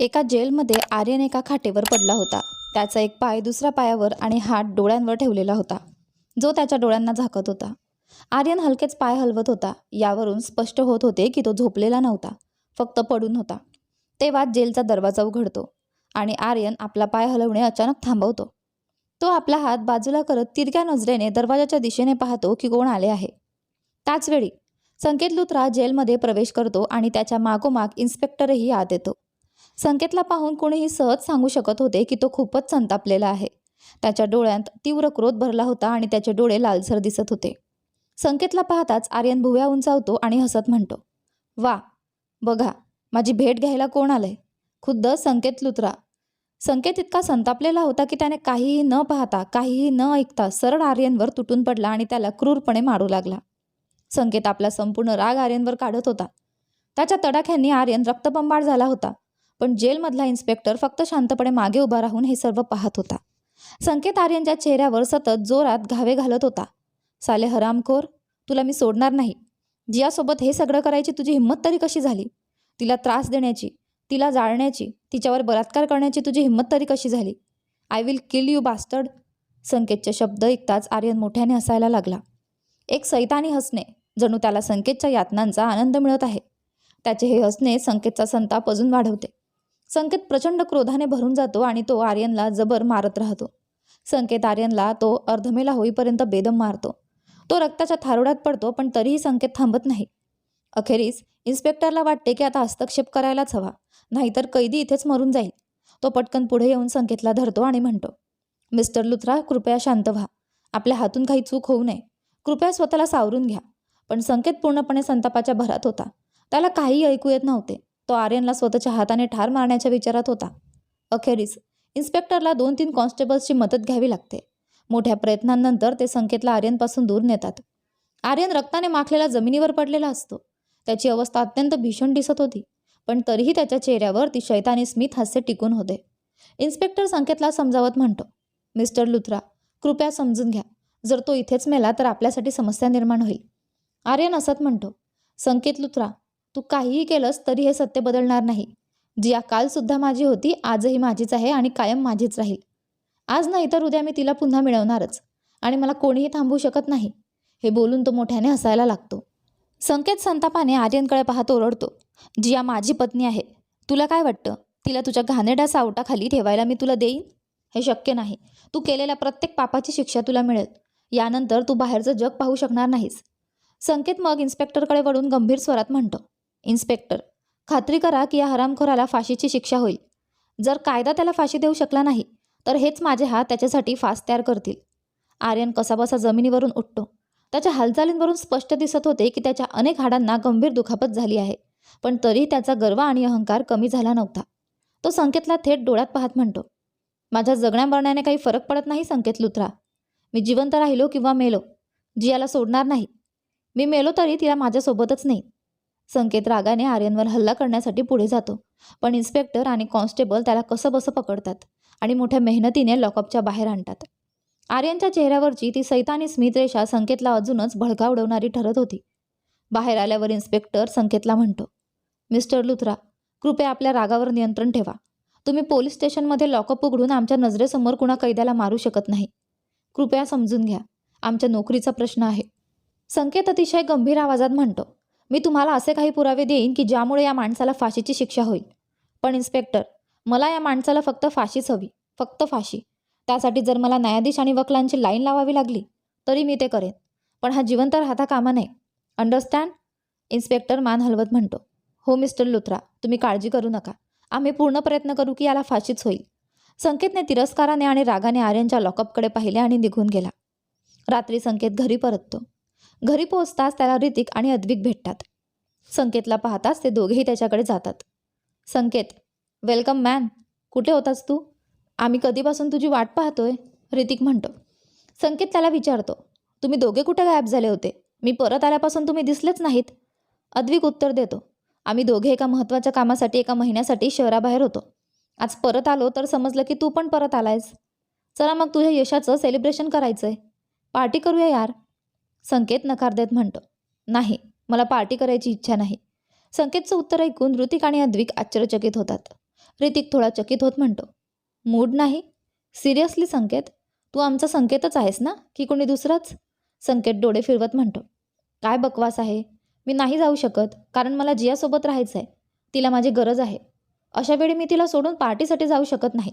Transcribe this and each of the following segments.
एका जेलमध्ये आर्यन एका खाटेवर पडला होता. त्याचा एक पाय दुसऱ्या पायावर आणि हात डोळ्यांवर ठेवलेला होता. जो त्याच्या डोळ्यांना झाकत होता. आर्यन हलकेच पाय हलवत होता. यावरून स्पष्ट होत होते की तो झोपलेला नव्हता. फक्त पडून होता. तेव्हा जेलचा दरवाजा उघडतो आणि आर्यन आपला पाय हलवणे अचानक थांबवतो. तो आपला हात बाजूला करत तिरक्या नजरेने दरवाजाच्या दिशेने पाहतो की कोण आले आहे. त्याचवेळी संकेत लुत्रा जेलमध्ये प्रवेश करतो आणि त्याच्या मागोमाग इन्स्पेक्टरही आत येतो. संकेतला पाहून कोणीही सहज सांगू शकत होते की तो खूपच संतापलेला आहे. त्याच्या डोळ्यात तीव्र क्रोध भरला होता आणि त्याचे डोळे लालसर दिसत होते. संकेतला पाहताच आर्यन भुव्या उंचावतो आणि हसत म्हणतो वा बघा माझी भेट घ्यायला कोण आलंय? खुद्द संकेत लुत्रा. संकेत इतका संतापलेला होता की त्याने काहीही न पाहता काहीही न ऐकता सरळ आर्यनवर तुटून पडला आणि त्याला क्रूरपणे मारू लागला. संकेत आपला संपूर्ण राग आर्यनवर काढत होता. त्याच्या तडाख्यांनी आर्यन रक्तबंबाळ झाला होता. पण जेलमधला इन्स्पेक्टर फक्त शांतपणे मागे उभा राहून हे सर्व पाहत होता. संकेत आर्यनच्या चेहऱ्यावर सतत जोरात घावे घालत होता. साले हरामखोर तुला मी सोडणार नाही. जियासोबत हे सगळं करायची तुझी हिंमत तरी कशी झाली? तिला त्रास देण्याची तिला जाळण्याची तिच्यावर बलात्कार करण्याची तुझी हिंमत तरी कशी झाली? I will kill you bastard संकेतचे शब्द ऐकताच आर्यन मोठ्याने हसायला लागला. एक सैतानी हसणे जणू त्याला संकेतच्या यातनांचा आनंद मिळत आहे. त्याचे हे हसणे संकेतचा संताप अजून वाढवते. संकेत प्रचंड क्रोधाने भरून जातो आणि तो आर्यनला जबर मारत राहतो. संकेत आर्यनला तो अर्धमेला होईपर्यंत बेदम मारतो. तो रक्ताच्या थारोड्यात पडतो पण तरीही संकेत थांबत नाही. अखेरीस इन्स्पेक्टरला वाटते की आता हस्तक्षेप करायलाच हवा नाहीतर कैदी इथेच मरून जाईल. तो पटकन पुढे येऊन संकेतला धरतो आणि म्हणतो मिस्टर लुथरा कृपया शांत व्हा. आपल्या हातून काही चूक होऊ नये. कृपया स्वतःला सावरून घ्या. पण संकेत पूर्णपणे संतापाच्या भरात होता. त्याला काहीही ऐकू येत नव्हते. तो आर्यनला स्वतःच्या हाताने ठार मारण्याच्या विचारात होता. अखेरीस इन्स्पेक्टरला दोन तीन कॉन्स्टेबल्सची मदत घ्यावी लागते. मोठ्या प्रयत्नांनंतर ते संकेतला आर्यनपासून दूर नेतात. आर्यन रक्ताने माखलेला जमिनीवर पडलेला असतो. त्याची अवस्था अत्यंत भीषण दिसत होती पण तरीही त्याच्या चेहऱ्यावर ती शैतानी स्मित हास्य टिकून होते. इन्स्पेक्टर संकेतला समजावत म्हणतो मिस्टर लुथरा कृपया समजून घ्या. जर तो इथेच मेला तर आपल्यासाठी समस्या निर्माण होईल. आर्यन असत म्हणतो संकेत लुथरा तू काहीही केलंस तरी हे सत्य बदलणार नाही. जिया कालसुद्धा माझी होती आजही माझीच आहे आणि कायम माझीच राहील. आज नाही तर उद्या मी तिला पुन्हा मिळवणारच आणि मला कोणीही थांबवू शकत नाही. हे बोलून तो मोठ्याने हसायला लागतो. संकेत संतापाने आर्यनकडे पाहत ओरडतो. जिया माझी पत्नी आहे तुला काय वाटतं? तिला तुझ्या घाणेड्या सावटाखाली ठेवायला मी तुला देईन? हे शक्य नाही. तू केलेल्या प्रत्येक पापाची शिक्षा तुला मिळेल. यानंतर तू बाहेरचं जग पाहू शकणार नाहीस. संकेत मग इन्स्पेक्टरकडे वळून गंभीर स्वरात म्हणतो. इन्स्पेक्टर खात्री करा की या हरामखोराला फाशीची शिक्षा होईल. जर कायदा त्याला फाशी देऊ शकला नाही तर हेच माझे हात त्याच्यासाठी फास तयार करतील. आर्यन कसाबसा जमिनीवरून उठतो. त्याच्या हालचालींवरून स्पष्ट दिसत होते की त्याच्या अनेक हाडांना गंभीर दुखापत झाली आहे पण तरीही त्याचा गर्व आणि अहंकार कमी झाला नव्हता. तो संकेतला थेट डोळ्यात पाहत म्हणतो माझ्या जगण्या मरण्याने काही फरक पडत नाही संकेत लुथरा. मी जिवंत राहिलो किंवा मेलो जियाला सोडणार नाही. मी मेलो तरी तिला माझ्यासोबतच नाही. संकेत रागाने आर्यनवर हल्ला करण्यासाठी पुढे जातो. पण इन्स्पेक्टर आणि कॉन्स्टेबल त्याला कसं बसं पकडतात आणि मोठ्या मेहनतीने लॉकअपच्या बाहेर आणतात. आर्यनच्या चेहऱ्यावरची ती सैतानी स्मितरेषा संकेतला अजूनच भडका उडवणारी ठरत होती. बाहेर आल्यावर इन्स्पेक्टर संकेतला म्हणतो मिस्टर लुथरा कृपया आपल्या रागावर नियंत्रण ठेवा. तुम्ही पोलीस स्टेशनमध्ये लॉकअप उघडून आमच्या नजरेसमोर कुणा कैद्याला मारू शकत नाही. कृपया समजून घ्या आमच्या नोकरीचा प्रश्न आहे. संकेत अतिशय गंभीर आवाजात म्हणतो मी तुम्हाला असे काही पुरावे देईन की ज्यामुळे या माणसाला फाशीची शिक्षा होईल. पण इन्स्पेक्टर मला या माणसाला फक्त फाशीच हवी फक्त फाशी. त्यासाठी जर मला न्यायाधीश आणि वकिलांची लाईन लावावी लागली तरी मी ते करेन. पण हा जिवंत राहता कामा नये. अंडरस्टँड? इन्स्पेक्टर मान हलवत म्हणतो. हो मिस्टर लुथरा तुम्ही काळजी करू नका. आम्ही पूर्ण प्रयत्न करू की याला फाशीच होईल. संकेतने तिरस्काराने आणि रागाने आर्यनच्या लॉकअपकडे पाहिले आणि निघून गेला. रात्री संकेत घरी परततो. घरी पोहोचताच त्याला ऋतिक आणि अद्विक भेटतात. संकेतला पाहताच ते दोघेही त्याच्याकडे जातात. संकेत वेलकम मॅन कुठे होतास तू? आम्ही कधीपासून तुझी वाट पाहतोय? ऋतिक म्हणतो. संकेत त्याला विचारतो तुम्ही दोघे कुठे गायब झाले होते? मी परत आल्यापासून तुम्ही दिसलेच नाहीत. अद्विक उत्तर देतो आम्ही दोघे एका महत्त्वाच्या कामासाठी एका महिन्यासाठी शहराबाहेर होतो. आज परत आलो तर समजलं की तू पण परत आलायस. चला मग तुझ्या यशाचं सेलिब्रेशन करायचं आहे पार्टी करूया यार. संकेत नकार देत म्हणतो. नाही मला पार्टी करायची इच्छा नाही. संकेतचं उत्तर ऐकून ऋतिक आणि अद्विक आश्चर्यचकित होतात. ऋतिक थोडा चकित होत म्हणतो मूड नाही? सिरियसली संकेत? तू आमचा संकेतच आहेस ना की कोणी दुसराच? संकेत डोळे फिरवत म्हणतो काय बकवास आहे? मी नाही जाऊ शकत कारण मला जियासोबत राहायचं आहे तिला माझी गरज आहे. अशा वेळी मी तिला सोडून पार्टीसाठी जाऊ शकत नाही.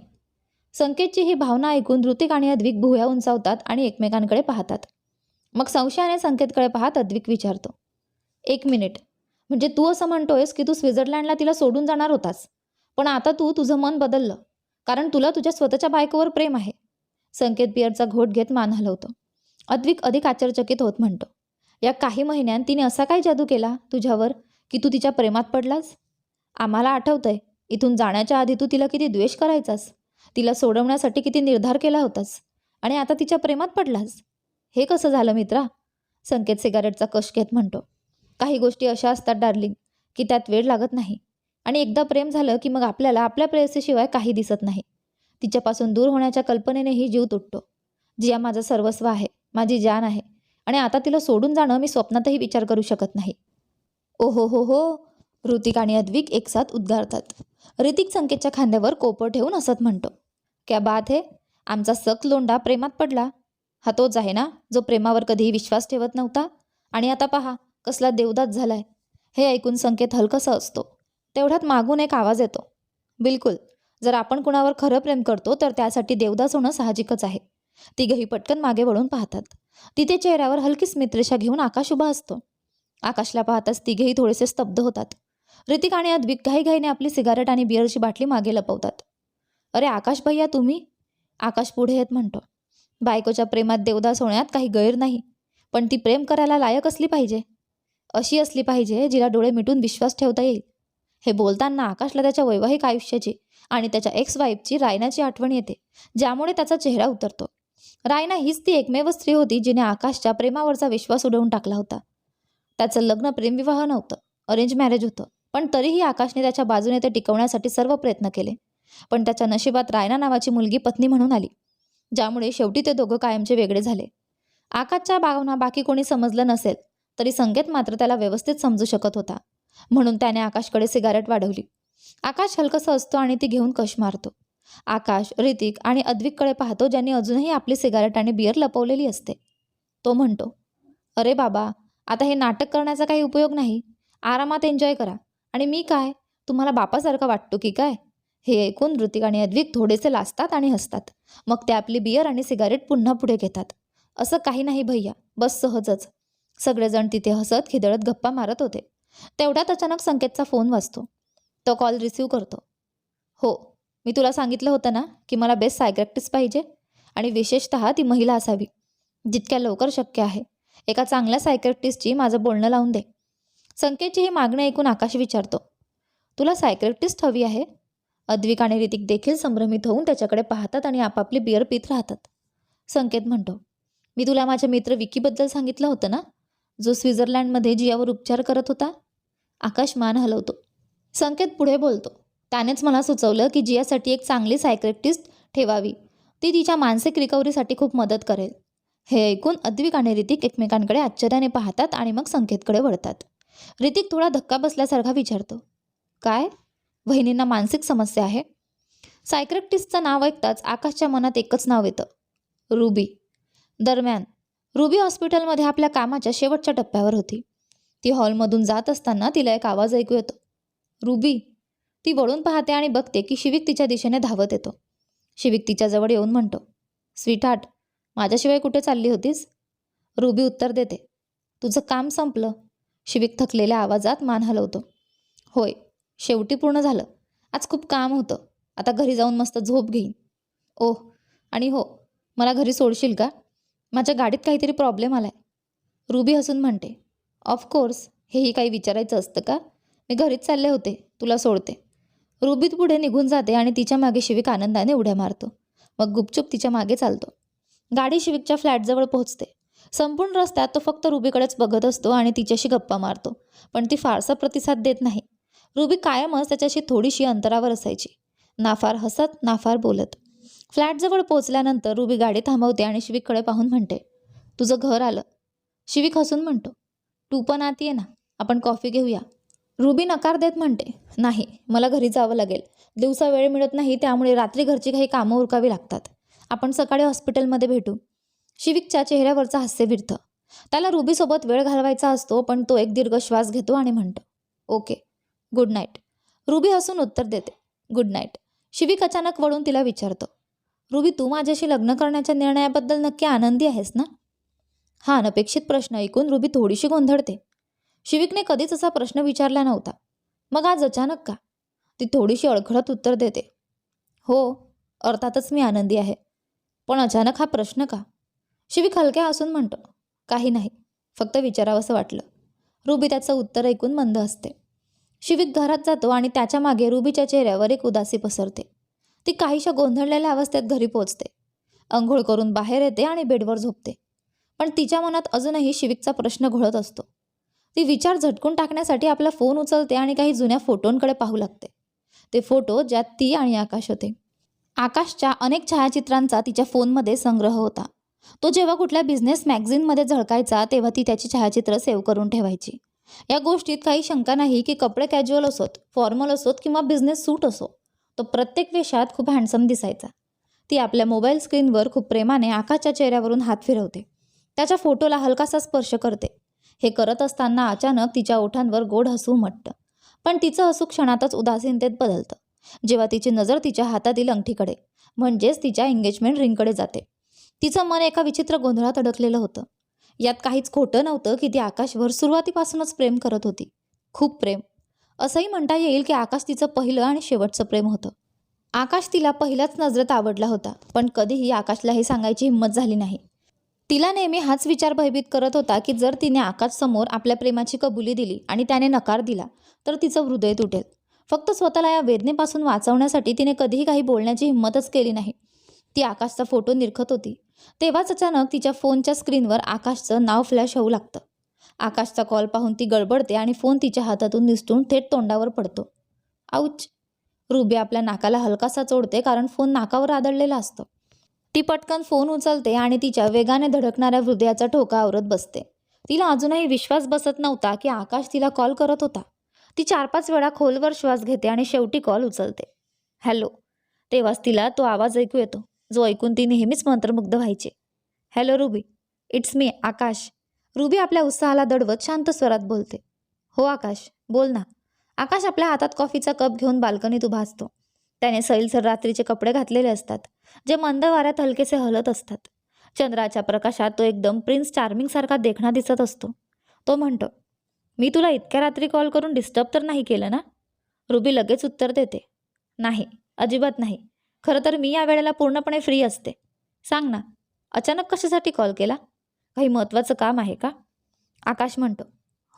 संकेतची ही भावना ऐकून ऋतिक आणि अद्विक भुया उंचावतात आणि एकमेकांकडे पाहतात. मग संशयाने संकेतकडे पाहत अद्विक विचारतो. एक मिनिट. म्हणजे तू असं म्हणतोयस की तू स्वित्झर्लंडला तिला सोडून जाणार होतास. पण आता तू तुझं मन बदललं. कारण तुला तुझ्या स्वतःच्या बायकोवर प्रेम आहे. संकेत बियरचा घोट घेत मान हलवतो. अद्विक अधिक आश्चर्यचकित होत म्हणतो. या काही महिन्यात तिने असा काय जादू केला तुझ्यावर की तू तिच्या प्रेमात पडलास? आम्हाला आठवतंय इथून जाण्याच्या आधी तू तिला किती द्वेष करायचास? तिला सोडवण्यासाठी किती निर्धार केला होतास? आणि आता तिच्या प्रेमात पडलास? हे कसं झालं मित्रा? संकेत सिगारेटचा कश घेत म्हणतो. काही गोष्टी अशा असतात डार्लिंग की त्यात वेळ लागत नाही. आणि एकदा प्रेम झालं की मग आपल्याला आपल्या प्रेयसीशिवाय काही दिसत नाही. तिच्यापासून दूर होण्याच्या कल्पनेनेही जीव तुटतो. जिया माझं सर्वस्व आहे माझी जान आहे आणि आता तिला सोडून जाणं मी स्वप्नातही विचार करू शकत नाही. ओहो हो हो ऋतिक आणि अद्विक एकसाथ उद्गारतात. ऋतिक संकेतच्या खांद्यावर कोपर ठेवून असत म्हणतो. क्या बात हे? आमचा सक लोंडा प्रेमात पडला. हा तोच आहे ना जो प्रेमावर कधीही विश्वास ठेवत नव्हता? आणि आता पहा कसला देवदास झालाय. हे ऐकून संकेत हलकसा असतो. तेवढ्यात मागून एक आवाज येतो. बिलकुल जर आपण कुणावर खरं प्रेम करतो तर त्यासाठी देवदास होणं साहजिकच आहे. तिघही पटकन मागे वळून पाहतात. तिथे चेहऱ्यावर हलकी स्मितरेषा घेऊन आकाश उभा असतो. आकाशला पाहताच तिघेही थोडेसे स्तब्ध होतात. ऋतिक आणि अद्विक घाईघाईने आपली सिगारेट आणि बिअरची बाटली मागे लपवतात. अरे आकाश भैया तुम्ही? आकाश पुढे येत म्हणतो. बायकोच्या प्रेमात देवदास होण्यात काही गैर नाही पण ती प्रेम करायला लायक असली पाहिजे. अशी असली पाहिजे जिला डोळे मिटून विश्वास ठेवता येईल. हे बोलताना आकाशला त्याच्या वैवाहिक आयुष्याची आणि त्याच्या एक्स वाईफची रायनाची आठवण येते ज्यामुळे त्याचा चेहरा उतरतो. रायना हीच ती एकमेव स्त्री होती जिने आकाशच्या प्रेमावरचा विश्वास उडवून टाकला होता. त्याचं लग्न प्रेमविवाह नव्हतं अरेंज मॅरेज होतं पण तरीही आकाशने त्याच्या बाजूने ते टिकवण्यासाठी सर्व प्रयत्न केले. पण त्याच्या नशिबात रायना नावाची मुलगी पत्नी म्हणून आली. ज्यामुळे शेवटी ते दोघं कायमचे वेगळे झाले. आकाशच्या भावना बाकी कोणी समजलं नसेल तरी संकेत मात्र त्याला व्यवस्थित समजू शकत होता. म्हणून त्याने आकाशकडे सिगारेट वाढवली. आकाश हलकसं असतो आणि ती घेऊन कश मारतो. आकाश ऋतिक आणि अद्विककडे पाहतो ज्यांनी अजूनही आपली सिगारेट आणि बियर लपवलेली असते. तो म्हणतो अरे बाबा आता हे नाटक करण्याचा काही उपयोग नाही. आरामात एन्जॉय करा. आणि मी काय? तुम्हाला बापासारखं वाटतो की काय? हे ऐकून ऋतिक आणि अद्विक थोडेसे लाजतात आणि हसतात. मग ते आपली बियर आणि सिगारेट पुन्हा पुढे घेतात. असं काही नाही भैया बस सहजच. सगळेजण तिथे हसत खिदळत गप्पा मारत होते. तेवढ्यात अचानक संकेतचा फोन वाजतो. तो कॉल रिसीव करतो. हो मी तुला सांगितलं होतं ना की मला बेस्ट सायक्रॅक्टिस्ट पाहिजे आणि विशेषतः ती महिला असावी. जितक्या लवकर शक्य आहे एका चांगल्या सायक्रॅक्टिस्टची माझं बोलणं लावून दे. संकेतची ही मागणी ऐकून आकाश विचारतो. तुला सायक्रॅक्टिस्ट हवी आहे? अद्विक आणि ऋतिक देखील संभ्रमित होऊन त्याच्याकडे पाहतात आणि आपापली बिअर पित राहतात. संकेत म्हणतो मी तुला माझ्या मित्र विकीबद्दल सांगितलं होतं ना? जो स्वित्झर्लंडमध्ये जियावर उपचार करत होता? आकाश मान हलवतो. संकेत पुढे बोलतो त्यानेच मला सुचवलं की जियासाठी एक चांगली सायक्रेटिस्ट ठेवावी. ती तिच्या मानसिक रिकव्हरीसाठी खूप मदत करेल. हे ऐकून अद्विक आणि ऋतिक एकमेकांकडे आश्चर्याने पाहतात आणि मग संकेतकडे वळतात. ऋतिक थोडा धक्का बसल्यासारखा विचारतो काय? वहिनींना मानसिक समस्या आहे. सायक्रेक्टिसचं नाव ऐकताच आकाशच्या मनात एकच नाव येतं रुबी. दरम्यान रुबी हॉस्पिटलमध्ये आपल्या कामाच्या शेवटच्या टप्प्यावर होती. ती हॉलमधून जात असताना तिला एक आवाज ऐकू येतो. रुबी ती वळून पाहते आणि बघते की शिविक तिच्या दिशेने धावत येतो. शिविक तिच्याजवळ येऊन म्हणतो स्वीटहार्ट माझ्याशिवाय कुठे चालली होतीस? रुबी उत्तर देते तुझं काम संपलं. शिविक थकलेल्या आवाजात मान हलवतो. होय शेवटी पूर्ण झालं. आज खूप काम होतं. आता घरी जाऊन मस्त झोप घेईन. ओह आणि हो मला घरी सोडशील का? माझ्या गाडीत काहीतरी प्रॉब्लेम आला आहे रुबी हसून म्हणते ऑफकोर्स हेही काही विचारायचं असतं का? मी घरीच चालले होते तुला सोडते. रुबीत पुढे निघून जाते आणि तिच्यामागे शिविक आनंदाने उड्या मारतो. मग गुपचूप तिच्यामागे चालतो. गाडी शिविकच्या फ्लॅटजवळ पोहोचते. संपूर्ण रस्त्यात तो फक्त रुबीकडेच बघत असतो आणि तिच्याशी गप्पा मारतो. पण ती फारसा प्रतिसाद देत नाही. रुबी कायमच त्याच्याशी थोडीशी अंतरावर असायची. नाफार हसत नाफार बोलत. फ्लॅटजवळ पोचल्यानंतर रुबी गाडी थांबवते आणि शिविककडे पाहून म्हणते तुझं घर आलं. शिविक हसून म्हणतो तू पण आत ये ना आपण कॉफी घेऊया. रुबी नकार देत म्हणते नाही मला घरी जावं लागेल. दिवसा वेळ मिळत नाही त्यामुळे रात्री घरची काही कामं उरकावी लागतात. आपण सकाळी हॉस्पिटलमध्ये भेटू. शिविकच्या चेहऱ्यावरचं हास्य विरतं त्याला रुबीसोबत वेळ घालवायचा असतो पण तो एक दीर्घ श्वास घेतो आणि म्हणतो ओके. Good night. रुबी हसून उत्तर देते गुड नाईट. शिविक अचानक वळून तिला विचारतो रुबी तू माझ्याशी लग्न करण्याच्या निर्णयाबद्दल नक्की आनंदी आहेस ना? हा अनपेक्षित प्रश्न ऐकून रुबी थोडीशी गोंधळते. शिविकने कधीच असा प्रश्न विचारला नव्हता. मग आज अचानक का? ती थोडीशी अडखळत उत्तर देते हो अर्थातच मी आनंदी आहे. पण अचानक हा प्रश्न का? शिविक हलक्या असून म्हणतो काही नाही फक्त विचारावंसं वाटलं. रुबी त्याचं उत्तर ऐकून मंद असते शिविक घरात जातो आणि त्याच्यामागे रुबीच्या चेहऱ्यावर एक उदासी पसरते. ती काहीशा गोंधळलेल्या अवस्थेत घरी पोचते. अंघोळ करून बाहेर येते आणि बेडवर झोपते. पण तिच्या मनात अजूनही शिविकचा प्रश्न घोळत असतो. ती विचार झटकून टाकण्यासाठी आपला फोन उचलते आणि काही जुन्या फोटोंकडे पाहू लागते. ते फोटो ज्यात ती आणि आकाश होते. आकाशच्या अनेक छायाचित्रांचा तिच्या फोनमध्ये संग्रह होता. तो जेव्हा कुठल्या बिझनेस मॅगझिनमध्ये झळकायचा तेव्हा ती त्याची छायाचित्र सेव्ह करून ठेवायची. या गोष्टीत काही शंका नाही की कपडे कॅज्युअल असोत फॉर्मल असोत किंवा बिझनेस सूट असो. तो प्रत्येक वेशात खूप हँडसम दिसायचा. ती आपल्या मोबाईल स्क्रीनवर खूप प्रेमाने आकाशच्या चेहऱ्यावरून हात फिरवते. त्याच्या फोटोला हलकासा स्पर्श करते. हे करत असताना अचानक तिच्या ओठांवर गोड हसू उमटतं पण तिचं हसू क्षणातच उदासीनतेत बदलतं. जेव्हा तिची नजर तिच्या हातातील अंगठीकडे म्हणजेच तिच्या एंगेजमेंट रिंगकडे जाते. तिचं मन एका विचित्र गोंधळात अडकलेलं होतं. यात काहीच खोटं नव्हतं की ती आकाशवर सुरुवातीपासूनच प्रेम करत होती. खूप प्रेम. असंही म्हणता येईल की आकाश तिचं पहिलं आणि शेवटचं प्रेम होतं. आकाश तिला पहिल्याच नजरेत आवडला होता पण कधीही आकाशला हे सांगायची हिंमत झाली नाही. तिला नेहमी हाच विचार भयभीत करत होता की जर तिने आकाशसमोर आपल्या प्रेमाची कबुली दिली आणि त्याने नकार दिला तर तिचं हृदय तुटेल. फक्त स्वतःला या वेदनेपासून वाचवण्यासाठी तिने कधीही काही बोलण्याची हिंमतच केली नाही. ती आकाशचा फोटो निरखत होती. तेव्हाच अचानक तिच्या फोनच्या स्क्रीनवर आकाशचं नाव फ्लॅश होऊ लागतं. आकाशचा कॉल पाहून ती गडबडते आणि फोन तिच्या हातातून निसटून थेट तोंडावर पडतो. आऊच रुबी आपल्या नाकाला हलकासा चोडते कारण फोन नाकावर आदळलेला असतो. ती पटकन फोन उचलते आणि तिच्या वेगाने धडकणाऱ्या हृदयाचा ठोका आवरत बसते. तिला अजूनही विश्वास बसत नव्हता की आकाश तिला कॉल करत होता. ती चार पाच वेळा खोलवर श्वास घेते आणि शेवटी कॉल उचलते. हॅलो. तेव्हाच तिला तो आवाज ऐकू येतो. जो ऐकून ती नेहमीच मंत्रमुग्ध व्हायचे. Hello Ruby it's me Akash. Ruby आपल्या उत्साहाला दडवत शांत स्वरात बोलते. हो आकाश बोल ना. आकाश आपल्या हातात कॉफीचा कप घेऊन बाल्कनीत उभा असतो. त्याने सैलसर रात्रीचे कपडे घातलेले असतात जे मंद वाऱ्यात हलकेसे हलत असतात. चंद्राच्या प्रकाशात तो एकदम प्रिन्स चार्मिंगसारखा देखणा दिसत असतो. तो म्हणतो मी तुला इतक्या रात्री कॉल करून डिस्टर्ब तर नाही केलं ना? रुबी लगेच उत्तर देते नाही अजिबात नाही. खरं तर मी या वेळेला पूर्णपणे फ्री असते. सांग ना अचानक कशासाठी कॉल केला? काही महत्त्वाचं काम आहे का? आकाश म्हणतो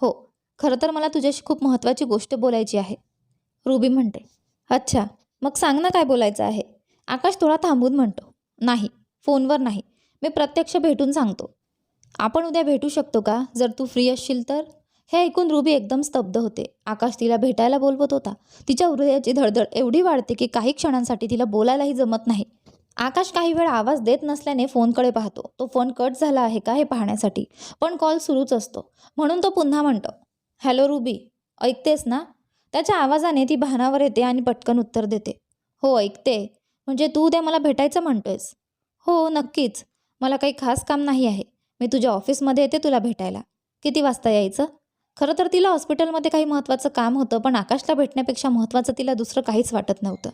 हो खरं तर मला तुझ्याशी खूप महत्त्वाची गोष्ट बोलायची आहे. रुबी म्हणते अच्छा मग सांग ना काय बोलायचं आहे. आकाश थोडा थांबून म्हणतो नाही फोनवर नाही मी प्रत्यक्ष भेटून सांगतो. आपण उद्या भेटू शकतो का? जर तू फ्री असशील तर? हे ऐकून रुबी एकदम स्तब्ध होते. आकाश तिला भेटायला बोलवत होता. तिच्या हृदयाची धडधड एवढी वाढते की काही क्षणांसाठी तिला बोलायलाही जमत नाही. आकाश काही वेळ आवाज देत नसल्याने फोनकडे पाहतो. तो फोन कट झाला आहे का हे पाहण्यासाठी. पण कॉल सुरूच असतो. म्हणून तो पुन्हा म्हणतो हॅलो रुबी ऐकतेस ना? त्याच्या आवाजाने ती भानावर येते आणि पटकन उत्तर देते हो ऐकते. म्हणजे तू उद्या मला भेटायचं म्हणतोयस? हो नक्कीच. मला काही खास काम नाही आहे. मी तुझ्या ऑफिसमध्ये येते तुला भेटायला. किती वाजता यायचं? खरं तर तिला हॉस्पिटलमध्ये काही महत्त्वाचं काम होतं पण आकाशला भेटण्यापेक्षा महत्त्वाचं तिला दुसरं काहीच वाटत नव्हतं.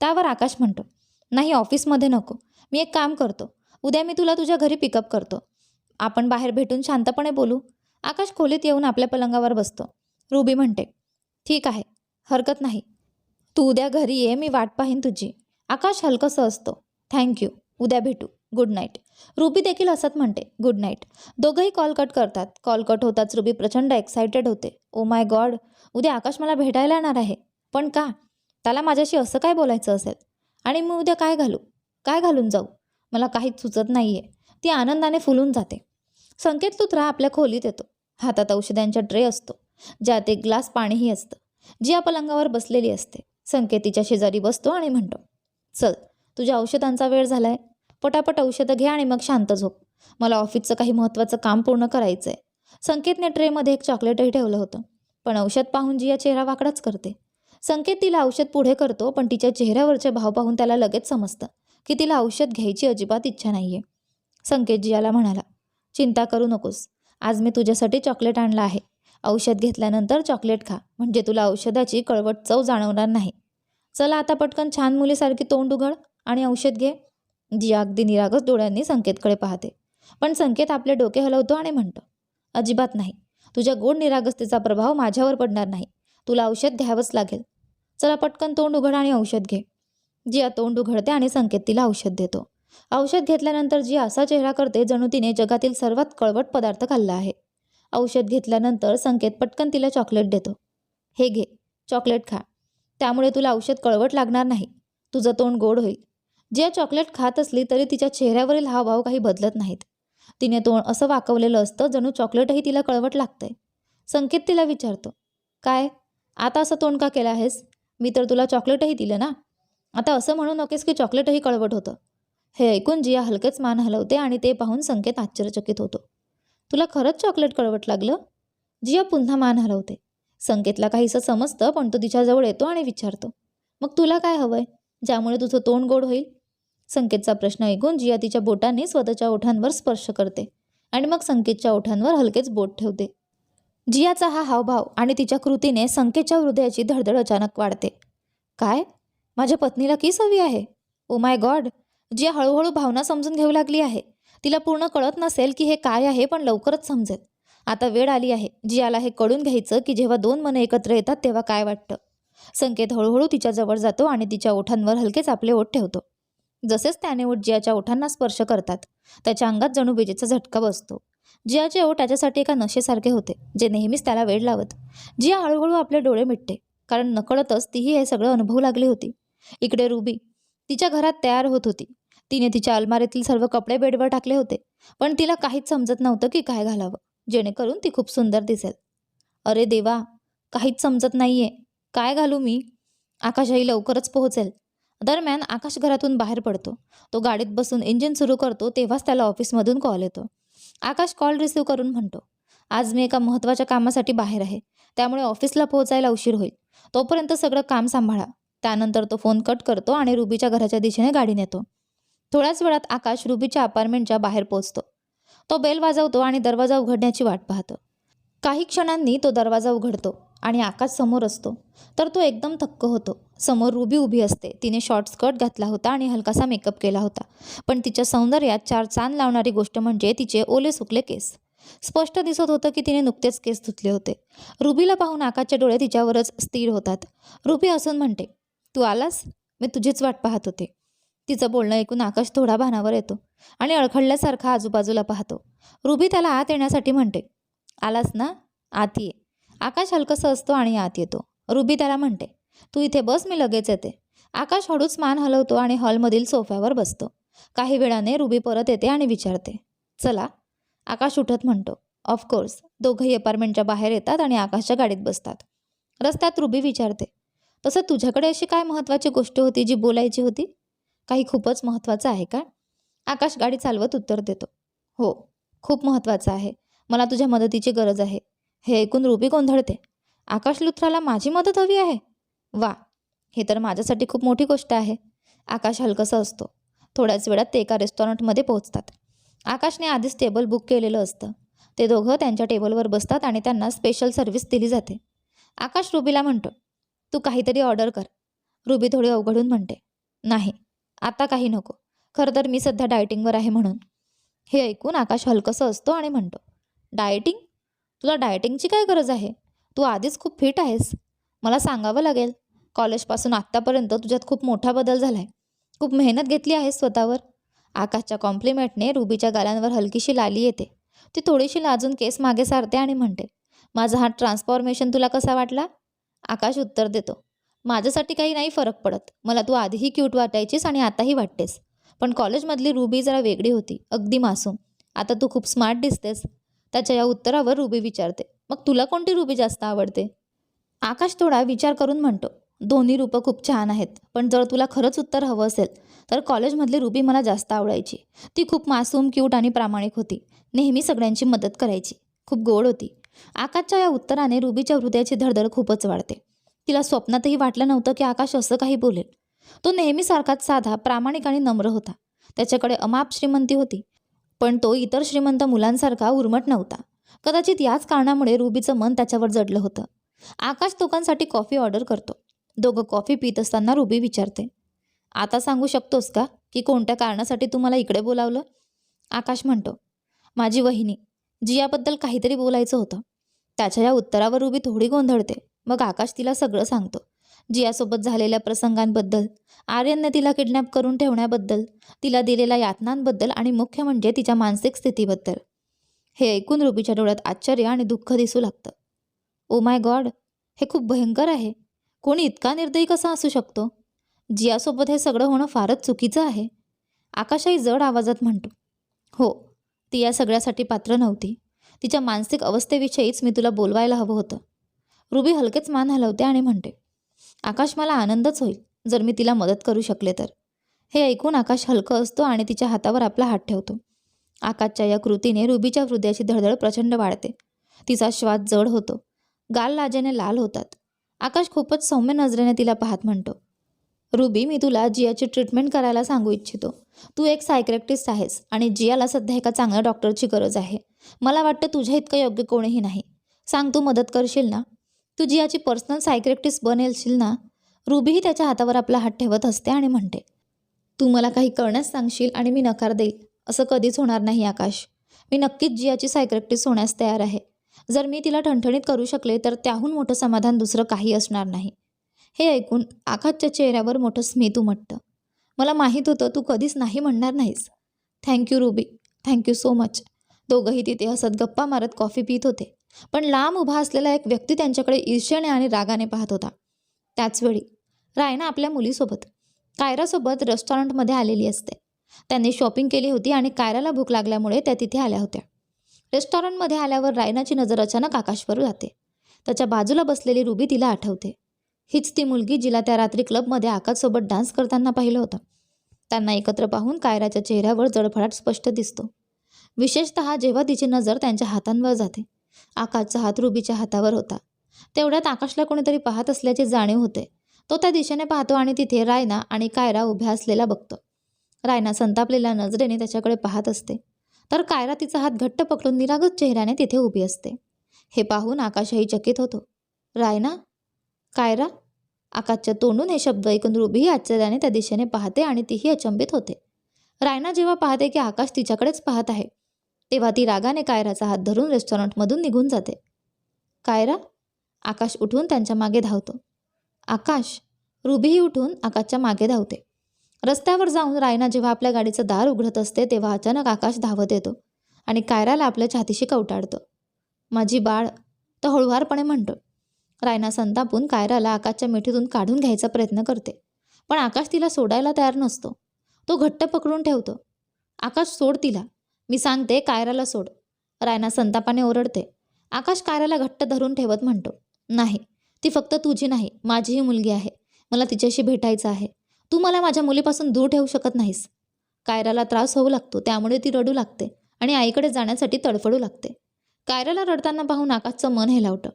त्यावर आकाश म्हणतो नाही ऑफिसमध्ये नको. मी एक काम करतो. उद्या मी तुला तुझ्या घरी पिकअप करतो. आपण बाहेर भेटून शांतपणे बोलू. आकाश खोलीत येऊन आपल्या पलंगावर बसतो. रुबी म्हणते ठीक आहे. हरकत नाही. तू उद्या घरी ये मी वाट पाहीन तुझी. आकाश हलकंसं असतो थँक्यू. उद्या भेटू. Good night. रुबी देखील हसत म्हणते गुड नाईट. दोघंही कॉल कट करतात. कॉल कट होताच रुबी प्रचंड एक्सायटेड होते. ओ माय गॉड उद्या आकाश मला भेटायला येणार आहे. पण का? त्याला माझ्याशी असं काय बोलायचं असेल? आणि मी उद्या काय घालू? काय घालून जाऊ? मला काहीच सुचत नाही आहे ती आनंदाने फुलून जाते. संकेत लुत्रा आपल्या खोलीत येतो. हातात औषधांचा ट्रे असतो. ज्यात एक ग्लास पाणीही असतं. जी या पलंगावर बसलेली असते. संकेत तिच्या शेजारी बसतो आणि म्हणतो चल तुझ्या औषधांचा वेळ झालाय. पटापट औषधं घे आणि मग शांत झोप. मला ऑफिसचं काही महत्त्वाचं काम पूर्ण करायचं आहे संकेतने ट्रेमध्ये एक चॉकलेटही ठेवलं होतं. पण औषध पाहून जिया चेहरा वाकडाच करते. संकेत तिला औषध पुढे करतो पण तिच्या चेहऱ्यावरचे भाव पाहून त्याला लगेच समजतं की तिला औषध घ्यायची अजिबात इच्छा नाहीये. संकेत जियाला म्हणाला चिंता करू नकोस. आज मी तुझ्यासाठी चॉकलेट आणलं आहे. औषध घेतल्यानंतर चॉकलेट खा म्हणजे तुला औषधाची कळवट चव जाणवणार नाही. चला आता पटकन छान मुलीसारखी तोंड उघड आणि औषध घे. जिया अगदी निरागस डोळ्यांनी संकेतकडे पाहते. पण संकेत आपले डोके हलवतो आणि म्हणतो अजिबात नाही. तुझ्या गोड निरागसतेचा प्रभाव माझ्यावर पडणार नाही. तुला औषध घ्यावंच लागेल. चला पटकन तोंड उघड आणि औषध घे. जिया तोंड उघडते आणि संकेत तिला औषध देतो. औषध घेतल्यानंतर जी असा चेहरा करते जणू तिने जगातील सर्वात कळवट पदार्थ खाल्ला आहे. औषध घेतल्यानंतर संकेत पटकन तिला चॉकलेट देतो. हे घे. चॉकलेट खा. त्यामुळे तुला औषध कळवट लागणार नाही. तुझं तोंड गोड होईल. जिया चॉकलेट खात असली तरी तिच्या चेहऱ्यावरील हावभाव काही बदलत नाहीत. तिने तोंड असं वाकवलेलं असतं जणू चॉकलेटही तिला कळवट लागतंय. संकेत तिला विचारतो काय? आता असं तोंड का केलं आहेस? मी तर तुला चॉकलेटही दिलं ना? आता असं म्हणू नकेस की चॉकलेटही कळवट होतं. हे ऐकून जिया हलकेच मान हलवते आणि ते पाहून संकेत आश्चर्यचकित होतो. तुला खरंच चॉकलेट कळवट लागलं? जिया पुन्हा मान हलवते. संकेतला काहीसं समजतं पण तो तिच्याजवळ येतो आणि विचारतो मग तुला काय हवंय? ज्यामुळे तुझं तोंड गोड होईल? संकेतचा प्रश्न ऐकून जिया तिच्या बोटांनी स्वतःच्या ओठांवर स्पर्श करते आणि मग संकेतच्या ओठांवर हलकेच बोट ठेवते. जियाचा हा हावभाव आणि तिच्या कृतीने संकेतच्या हृदयाची धडधड अचानक वाढते. काय? माझ्या पत्नीला किस हवी आहे? ओ माय गॉड जिया हळूहळू भावना समजून घेऊ लागली आहे. तिला पूर्ण कळत नसेल की हे काय आहे पण लवकरच समजेल. आता वेळ आली आहे. जियाला हे कळून घ्यायचं की जेव्हा दोन मनं एकत्र येतात तेव्हा काय वाटतं. संकेत हळूहळू तिच्याजवळ जातो आणि तिच्या ओठांवर हलकेच आपले ओठ ठेवतो. जसेच त्याने ओठ जियाच्या ओठांना स्पर्श करतात त्याच्या अंगात जणू विजेचा झटका बसतो. जियाचे ओठ त्याच्यासाठी एका नशेसारखे होते जे नेहमीच त्याला वेळ लावत. जिया हळूहळू आपले डोळे मिटते कारण नकळतच तीही हे सगळं अनुभवू लागली होती. इकडे रुबी तिच्या घरात तयार होत होती. तिने तिच्या अलमारीतील सर्व कपडे बेडवर टाकले होते पण तिला काहीच समजत नव्हतं की काय घालावं जेणेकरून ती खूप सुंदर दिसेल. अरे देवा काहीच समजत नाहीये. काय घालू मी? आकाशही लवकरच पोहोचेल. दरम्यान आकाश घरातून बाहेर पडतो. तो गाडीत बसून इंजिन सुरू करतो तेव्हाच त्याला ऑफिसमधून कॉल येतो. आकाश कॉल रिसीव्ह करून म्हणतो आज मी एका महत्त्वाच्या कामासाठी बाहेर आहे. त्यामुळे ऑफिसला पोहोचायला उशीर होईल. तोपर्यंत सगळं काम सांभाळा. त्यानंतर तो फोन कट करतो आणि रुबीच्या घराच्या दिशेने गाडी नेतो. थोड्याच वेळात आकाश रुबीच्या अपार्टमेंटच्या बाहेर पोहोचतो. तो बेल वाजवतो आणि दरवाजा उघडण्याची वाट पाहतो. काही क्षणांनी तो दरवाजा उघडतो. आणि आकाश समोर असतो. तर तो एकदम थक्क होतो. समोर रुबी उभी असते. तिने शॉर्ट स्कर्ट घातला होता आणि हलकासा मेकअप केला होता. पण तिच्या सौंदर्यात चार चांद लावणारी गोष्ट म्हणजे तिचे ओले सुकले केस. स्पष्ट दिसत होतं की तिने नुकतेच केस धुतले होते. रुबीला पाहून आकाशचे डोळे तिच्यावरच स्थिर होतात. रुबी असून म्हणते तू आलास? मी तुझीच वाट पाहत होते. तिचं बोलणं ऐकून आकाश थोडा भानावर येतो आणि अडखळल्यासारखा आजूबाजूला पाहतो. रुबी त्याला आत येण्यासाठी म्हणते आलास ना? आत ये. आकाश हलकसं असतो आणि आत येतो. रुबी त्याला म्हणते तू इथे बस मी लगेच येते. आकाश हळूच मान हलवतो आणि हॉलमधील सोफ्यावर बसतो. काही वेळाने रुबी परत येते आणि विचारते चला. आकाश उठत म्हणतो ऑफकोर्स दोघंही अपार्टमेंटच्या बाहेर येतात आणि आकाशच्या गाडीत बसतात. रस्त्यात रुबी विचारते तसं तुझ्याकडे अशी काय महत्त्वाची गोष्ट होती जी बोलायची होती? काही खूपच महत्त्वाचं आहे का? आकाश गाडी चालवत उत्तर देतो हो खूप महत्त्वाचं आहे. मला तुझ्या मदतीची गरज आहे. हे ऐकून रुबी गोंधळते. आकाश लुथराला माझी मदत हवी आहे? वा हे तर माझ्यासाठी खूप मोठी गोष्ट आहे. आकाश हलकसं असतो. थोड्याच वेळात ते एका रेस्टॉरंटमध्ये पोहोचतात. आकाशने आधीच टेबल बुक केलेलं असतं. ते दोघं त्यांच्या टेबलवर बसतात आणि त्यांना स्पेशल सर्व्हिस दिली जाते. आकाश रुबीला म्हणतो तू काहीतरी ऑर्डर कर. रुबी थोडी अवघडून म्हणते नाही आता काही नको. खरं तर मी सध्या डायटिंगवर आहे म्हणून. हे ऐकून आकाश हलकसं असतो आणि म्हणतो डायटिंग? तुला डायटिंगची काय गरज आहे? तू आधीच खूप फिट आहेस. मला सांगावं लागेल कॉलेजपासून आत्तापर्यंत तुझ्यात खूप मोठा बदल झाला आहे खूप मेहनत घेतली आहेस स्वतःवर. आकाशच्या कॉम्प्लिमेंटने रुबीच्या गालांवर हलकीशी लाली येते. ती थोडीशी लाजून केस मागे सारते आणि म्हणते माझा हा ट्रान्सफॉर्मेशन तुला कसा वाटला? आकाश उत्तर देतो माझ्यासाठी काही नाही फरक पडत. मला तू आधीही क्यूट वाटायचीस आणि आताही वाटतेस. पण कॉलेजमधली रुबी जरा वेगळी होती अगदी मासूम. आता तू खूप स्मार्ट दिसतेस. त्याच्या या उत्तरावर रुबी विचारते मग तुला कोणती रुबी जास्त आवडते? आकाश थोडा विचार करून म्हणतो दोन्ही रूपं खूप छान आहेत पण जर तुला खरंच उत्तर हवं असेल तर कॉलेजमधली रुबी मला जास्त आवडायची. ती खूप मासूम क्यूट आणि प्रामाणिक होती. नेहमी सगळ्यांची मदत करायची. खूप गोड होती. आकाशच्या या उत्तराने रुबीच्या हृदयाची धडधड खूपच वाढते. तिला स्वप्नातही वाटलं नव्हतं की आकाश असं काही बोलेल. तो नेहमीसारखाच साधा प्रामाणिक आणि नम्र होता. त्याच्याकडे अमाप श्रीमंती होती. पण तो इतर श्रीमंत मुलांसारखा उर्मट नव्हता. कदाचित याच कारणामुळे रुबीचं मन त्याच्यावर जडलं होतं. आकाश दोघांसाठी कॉफी ऑर्डर करतो. दोघं कॉफी पित असताना रुबी विचारते. आता सांगू शकतोस का की कोणत्या कारणासाठी तू मला इकडे बोलावलं? आकाश म्हणतो. माझी वहिनी जियाबद्दल काहीतरी बोलायचं होतं. त्याच्या या उत्तरावर रुबी थोडी गोंधळते. मग आकाश तिला सगळं सांगतो. जियासोबत झालेल्या प्रसंगांबद्दल आर्यनने तिला किडनॅप करून ठेवण्याबद्दल तिला दिलेल्या यातनांबद्दल आणि मुख्य म्हणजे तिच्या मानसिक स्थितीबद्दल. हे ऐकून रुबीच्या डोळ्यात आश्चर्य आणि दुःख दिसू लागतं. ओ माय गॉड हे खूप भयंकर आहे. कोणी इतका निर्दयी कसा असू शकतो? जियासोबत हे सगळं होणं फारच चुकीचं आहे. आकाशही जड आवाजात म्हणतो. हो ती या सगळ्यासाठी पात्र नव्हती. तिच्या मानसिक अवस्थेविषयीच मी तुला बोलवायला हवं होतं. रुबी हलकेच मान हलवते आणि म्हणते आकाश मला आनंदच होईल जर मी तिला मदत करू शकले तर. हे ऐकून आकाश हलकं असतो आणि तिच्या हातावर आपला हात ठेवतो. आकाशच्या या कृतीने रुबीच्या हृदयाची धडधड प्रचंड वाढते. तिचा श्वास जड होतो. गाल लाजेने लाल होतात. आकाश खूपच सौम्य नजरेने तिला पाहत म्हणतो रुबी मी तुला जियाची ट्रीटमेंट करायला सांगू इच्छितो. तू एक सायक्रॅक्टिस्ट आहेस आणि जियाला सध्या एका चांगल्या डॉक्टरची गरज आहे. मला वाटतं तुझ्या इतकं योग्य कोणीही नाही. सांग तू मदत करशील ना? तू जियाची पर्सनल सायक्रेक्टिस बनेलशील ना रुबीही त्याच्या हातावर आपला हात ठेवत असते आणि म्हणते तू मला काही करण्यास सांगशील आणि मी नकार देईल असं कधीच होणार नाही आकाश. मी नक्कीच जियाची सायक्रेक्टिस होण्यास तयार आहे. जर मी तिला ठणठणीत करू शकले तर त्याहून मोठं समाधान दुसरं काही असणार नाही. हे ऐकून आकाशच्या चेहऱ्यावर मोठं स्मित उमटतं. मला माहीत होतं तू कधीच नाही म्हणणार नाहीस. Thank you Ruby thank you so much दोघंही तिथे हसत गप्पा मारत कॉफी पित होते. पण लांब उभा असलेला एक व्यक्ती त्यांच्याकडे ईर्ष्याने आणि रागाने पाहत होता. त्याचवेळी रायना आपल्या मुलीसोबत कायरासोबत रेस्टॉरंटमध्ये आलेली असते. त्यांनी शॉपिंग केली होती आणि कायराला भूक लागल्यामुळे त्या तिथे आल्या होत्या. रेस्टॉरंटमध्ये आल्यावर रायनाची नजर अचानक आकाशवर जाते. त्याच्या बाजूला बसलेली रुबी तिला आठवते. हीच ती मुलगी जिला त्या रात्री क्लबमध्ये आकाशसोबत डान्स करताना पाहिलं होतं. त्यांना एकत्र पाहून कायराच्या चेहऱ्यावर जळफळाट स्पष्ट दिसतो. विशेषतः जेव्हा तिची नजर त्यांच्या हातांवर जाते आकाशचा हात रुबीच्या हातावर होता. तेवढ्यात आकाशला कोणीतरी पाहत असल्याची जाणीव होते. तो त्या दिशेने पाहतो आणि तिथे रायना आणि कायरा उभ्या असलेला बघतो. रायना संतापलेल्या नजरेने त्याच्याकडे पाहत असते. तर कायरा तिचा हात घट्ट पकडून निरागत चेहऱ्याने तिथे उभी असते. हे पाहून आकाशही चकित होतो. रायना? कायरा? आकाशच्या तोंडून हे शब्द ऐकून रुबीही आश्चर्याने त्या दिशेने पाहते आणि तीही अचंबित होते. रायना जेव्हा पाहते की आकाश तिच्याकडेच पाहत आहे तेव्हा ती रागाने कायराचा हात धरून रेस्टॉरंटमधून निघून जाते. कायरा आकाश उठून त्यांच्या मागे धावतो. आकाश रुबीही उठून आकाशच्या मागे धावते. रस्त्यावर जाऊन रायना जेव्हा आपल्या गाडीचं दार उघडत असते तेव्हा अचानक आकाश धावत येतो आणि कायराला आपल्या छातीशी कवटाळतो. माझी बाळ तो हळुवारपणे म्हणतो. रायना संतापून कायराला आकाशच्या मिठीतून काढून घ्यायचा प्रयत्न करते पण आकाश तिला सोडायला तयार नसतो. तो घट्ट पकडून ठेवतो. आकाश सोड तिला. मी सांगते कायराला सोड. रायना संतापाने ओरडते. आकाश कायराला घट्ट धरून ठेवत म्हणतो नाही ती फक्त तुझी नाही माझीही मुलगी आहे. मला तिच्याशी भेटायचं आहे. तू मला माझ्या मुलीपासून दूर ठेवू शकत नाहीस. कायराला त्रास होऊ लागतो त्यामुळे ती रडू लागते आणि आईकडे जाण्यासाठी तडफडू लागते. कायराला रडताना पाहून आकाशचं मन हेलावतं.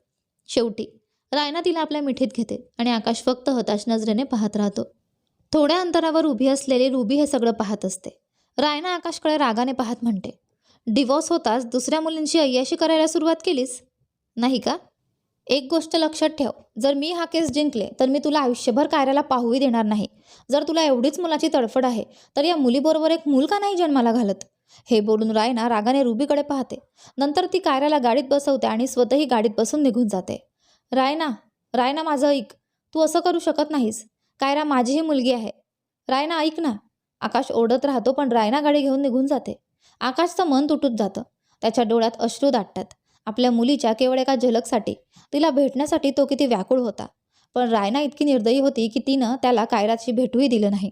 शेवटी रायना तिला आपल्या मिठीत घेते आणि आकाश फक्त हताश नजरेने पाहत राहतो. थोड्या अंतरावर उभी असलेली रुबी हे सगळं पाहत असते. रायना आकाशकडे रागाने पाहत म्हणते डिवोर्स होताच दुसऱ्या मुलींशी अय्याशी करायला सुरुवात केलीस? नाही का? एक गोष्ट लक्षात ठेव जर मी हा केस जिंकले तर मी तुला आयुष्यभर कायराला पाहूही देणार नाही. जर तुला एवढीच मुलाची तडफड आहे तर या मुलीबरोबर एक मूल का नाही जन्माला घालत? हे बोलून रायना रागाने रुबीकडे पाहते. नंतर ती कायराला गाडीत बसवते आणि स्वतःही गाडीत बसून निघून जाते. रायना रायना माझं ऐक. तू असं करू शकत नाहीस. कायरा माझीही मुलगी आहे. रायना ऐक ना. आकाश ओढत राहतो पण रायना गाडी घेऊन निघून जाते. आकाशचं मन तुटत जातं. त्याच्या डोळ्यात अश्रू दाटतात. आपल्या मुलीच्या केवळ एका झलकसाठी तिला भेटण्यासाठी तो किती व्याकुळ होता. पण रायना इतकी निर्दयी होती की तिनं त्याला कायराची भेटूही दिलं नाही.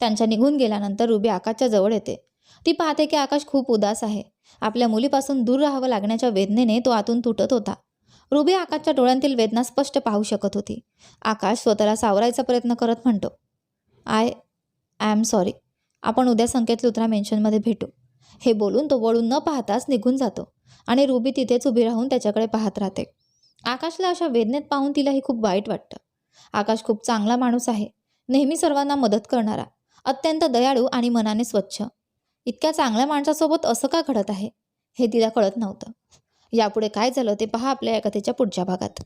त्यांच्या निघून गेल्यानंतर रुबी आकाशच्या जवळ येते. ती पाहते की आकाश खूप उदास आहे. आपल्या मुलीपासून दूर राहावं लागण्याच्या वेदनेने तो आतून तुटत होता. रुबी आकाशच्या डोळ्यांतील वेदना स्पष्ट पाहू शकत होती. आकाश स्वतःला सावरायचा प्रयत्न करत म्हणतो आय आय एम सॉरी आपण उद्या संकेत लुत्रा मेन्शनमध्ये भेटू. हे बोलून तो वळून न पाहताच निघून जातो आणि रुबी तिथेच उभी राहून त्याच्याकडे पाहत राहते. आकाशला अशा वेदनेत पाहून तिलाही खूप वाईट वाटतं. आकाश खूप चांगला माणूस आहे. नेहमी सर्वांना मदत करणारा. अत्यंत दयाळू आणि मनाने स्वच्छ. इतक्या चांगल्या माणसासोबत असं का घडत आहे? हे तिला कळत नव्हतं. यापुढे काय झालं ते पहा आपल्या या कथेच्या पुढच्या भागात.